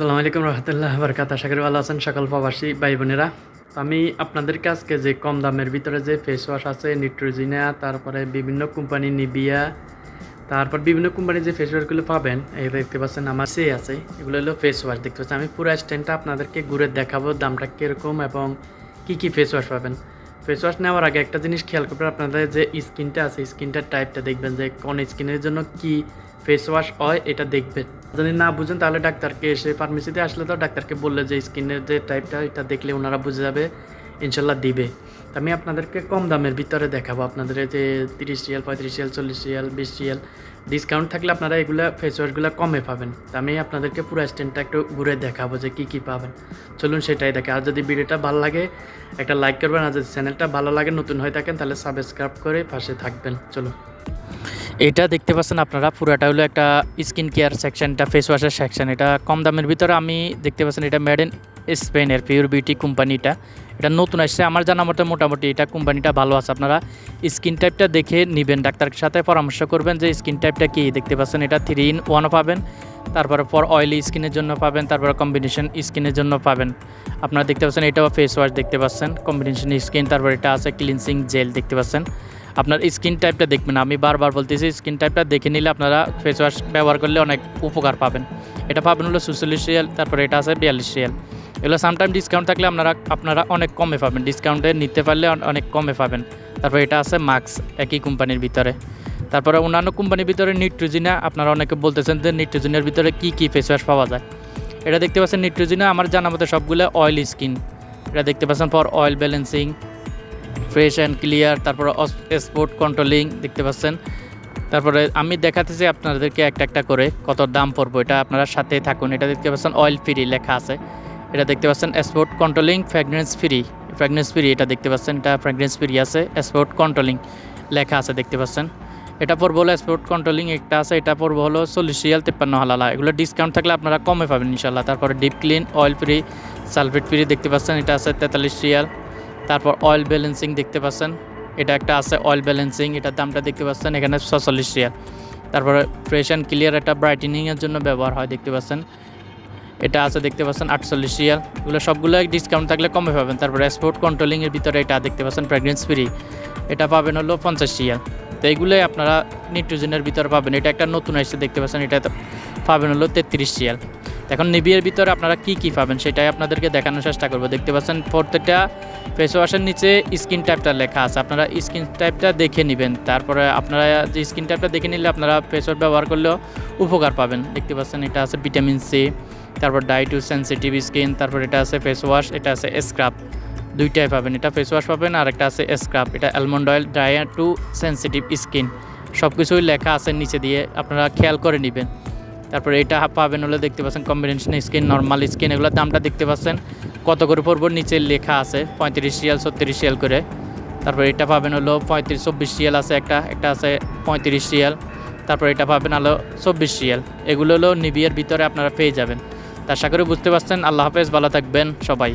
আসসালামু আলাইকুম রহমতুল্লাহ বরকাত আশা করি ভালো আছেন সকল প্রবাসী ভাই বোনেরা আমি আপনাদের কাছকে যে কম দামের ভিতরে যে ফেস ওয়াশ আছে নিট্রোজিনা তারপরে বিভিন্ন কোম্পানি নিবিয়া তারপর বিভিন্ন কোম্পানির যে ফেস ওয়াশগুলো পাবেন, এই দেখতে পাচ্ছেন আমার সে আছে। এগুলো হলো ফেস ওয়াশ দেখতে পাচ্ছেন। আমি পুরো স্ট্যান্ডটা আপনাদেরকে ঘুরে দেখাবো দামটা কীরকম এবং কী কী ফেস ওয়াশ পাবেন। ফেস ওয়াশ নেওয়ার আগে একটা জিনিস খেয়াল করবেন, আপনাদের যে স্কিনটা আছে স্কিনটার টাইপটা দেখবেন যে কোন স্কিনের জন্য কি ফেস ওয়াশ হয়, এটা দেখবেন। যদি না বুঝেন, তাহলে ডাক্তারকে এসে ফার্মেসিতে আসলে তো ডাক্তারকে বললে যে স্কিনের যে টাইপটা এটা দেখলে ওনারা বুঝে যাবে, ইনশাল্লাহ দিবে। আমি আপনাদেরকে কম দামের ভিতরে দেখাবো। আপনাদের যে তিরিশ রিয়াল, পঁয়ত্রিশ রিয়াল, চল্লিশ রিয়াল, বিশ রিয়াল ডিসকাউন্ট থাকলে আপনারা এগুলো ফেস ওয়াশগুলো কমে পাবেন। আমি আপনাদেরকে পুরো স্ট্যান্ডটা একটু ঘুরে দেখাবো যে কী কী পাবেন। চলুন সেটাই দেখে, আর যদি ভিডিওটা ভালো লাগে, একটা লাইক করবেন, আর যদি চ্যানেলটা ভালো লাগে, নতুন হয়ে থাকেন, তাহলে সাবস্ক্রাইব করে পাশে থাকবেন। চলুন। এটা দেখতে পাচ্ছেন আপনারা, পুরাটা হলো একটা স্কিন কেয়ার সেকশন সেকশনটা ফেস ওয়াশের সেকশন এটা কম দামের ভিতরে আমি দেখতে পাচ্ছেন এটা মেড ইন স্পেনের পিওর বিউটি কোম্পানিটা এটা নতুন আসছে, আমার জানা মতো মোটামুটি এটা কোম্পানিটা ভালো আছে। আপনারা স্কিন টাইপটা দেখে নেবেন, ডাক্তারের সাথে পরামর্শ করবেন যে স্কিন টাইপটা কী, দেখতে পাচ্ছেন এটা থ্রি ইন ওয়ানও পাবেন, তারপরে ফর অয়েলি স্কিনের জন্য পাবেন, তারপরে কম্বিনেশন স্কিনের জন্য পাবেন। আপনারা দেখতে পাচ্ছেন এটাও ফেস ওয়াশ দেখতে পাচ্ছেন কম্বিনেশন স্কিন তারপর এটা আছে ক্লিনসিং জেল দেখতে পাচ্ছেন। আপনার স্কিন টাইপটা দেখবেন। আমি বারবার বলতেছি স্কিন টাইপটা দেখে নিলে আপনারা ফেস ওয়াশ ব্যবহার করলে অনেক উপকার পাবেন। এটা পাবেন হলো সুচল্লিশ রিয়াল, তারপরে এটা আছে বিয়াল্লিশ রিয়াল। এগুলো সামটাইম ডিসকাউন্ট থাকলে আপনারা আপনারা অনেক কমে পাবেন। ডিসকাউন্টে নিতে পারলে অনেক কমে পাবেন। তারপর এটা আছে মাস্ক একই কোম্পানির ভিতরে। তারপরে অন্যান্য কোম্পানির ভিতরে নিট্রোজিনা আপনারা অনেকে বলতেছেন যে নিট্রোজিনের ভিতরে কী কী ফেস ওয়াশ পাওয়া যায়? এটা দেখতে পাচ্ছেন নিট্রোজিনা আমার জানা মতো সবগুলো অয়েল স্কিন এটা দেখতে পাচ্ছেন for oil balancing fresh and clear, তারপরে স্পোর্ট কন্ট্রোলিং দেখতে পাচ্ছেন। তারপরে আমি দেখাতেছি আপনাদেরকে একটা একটা করে, কত দাম পড়ব এটা আপনারা সাথে থাকুন। এটা দেখতে পাচ্ছেন অয়েল ফ্রি লেখা আছে। এটা দেখতে পাচ্ছেন spot controlling fragrance free fragrance free এটা দেখতে পাচ্ছেন। এটা ফ্র্যাগনেন্স ফ্রি আছে স্পোর্ট কন্ট্রোলিং লেখা আছে দেখতে পাচ্ছেন। এটা পড়ব হলো স্পোর্ট কন্ট্রোলিং একটা আছে, এটা পড়ব হলো চল্লিশ রিয়াল তিপ্পান্ন হালালা। এগুলো ডিসকাউন্ট থাকলে আপনারা কমে পাবেন ইনশাল্লাহ তারপরে deep clean oil free sulphate free দেখতে পাচ্ছেন। এটা আছে তেতাল্লিশ রিয়াল। তারপর অয়েল ব্যালেন্সিং দেখতে পাচ্ছেন। এটা একটা আছে অয়েল ব্যালেন্সিং এটার দামটা দেখতে পাচ্ছেন, এখানে ছচল্লিশ রিয়াল। তারপরে ফ্রেশ অ্যান্ড ক্লিয়ার একটা ব্রাইটেনিংয়ের জন্য ব্যবহার হয় দেখতে পাচ্ছেন। এটা আছে দেখতে পাচ্ছেন আটচল্লিশ রিয়াল। এগুলো সবগুলো ডিসকাউন্ট থাকলে কমে পাবেন। তারপরে স্পোর্ট কন্ট্রোলিংয়ের ভিতরে এটা দেখতে পাচ্ছেন প্রেগনেন্স ফ্রি এটা পাবেন হলো পঞ্চাশ রিয়াল। তো এইগুলোই আপনারা নিট্রোজেনের ভিতরে পাবেন। এটা একটা নতুন এসে দেখতে পাচ্ছেন। এটা পাবেন হলো তেত্রিশ রিয়াল। এখন নিবিয়ের ভিতরে আপনারা কি কি পাবেন সেটাই আপনাদেরকে দেখানোর চেষ্টা করব। দেখতে পাচ্ছেন প্রত্যেকটা ফেস ওয়াশের নিচে স্কিন টাইপটা লেখা আছে। আপনারা স্কিন টাইপটা দেখে নেবেন। তারপরে আপনারা যে স্কিন টাইপটা দেখে নিলে আপনারা ফেস ওয়াশ ব্যবহার করলেও উপকার পাবেন। দেখতে পাচ্ছেন এটা আছে ভিটামিন সি তারপর ডাই টু সেন্সিটিভ স্কিন তারপর এটা আছে ফেস ওয়াশ এটা আছে স্ক্রাব দুইটাই পাবেন। এটা ফেস ওয়াশ পাবেন আর একটা আছে স্ক্রাব এটা almond oil dry to sensitive skin সব কিছুই লেখা আছে নিচে দিয়ে। আপনারা খেয়াল করে নেবেন। তারপরে এটা পাবেন হলে দেখতে পাচ্ছেন কম্বিনেশন স্কিন নর্মাল স্কিন এগুলোর দামটা দেখতে পাচ্ছেন। কত করে পড়ব? নিচে লেখা আছে, পঁয়ত্রিশ রিয়াল, ছত্রিশ রিয়াল করে। তারপর এটা পাবেন হলো পঁয়ত্রিশ, চব্বিশ রিয়াল আছে একটা একটা আছে পঁয়ত্রিশ রিয়াল। তারপর এটা পাবেন হলো চব্বিশ রিয়াল। এগুলো হলো নিবিয়ার ভিতরে আপনারা পেয়ে যাবেন। তা আশা করি বুঝতে পারছেন। আল্লাহ হাফেজ, ভালো থাকবেন সবাই।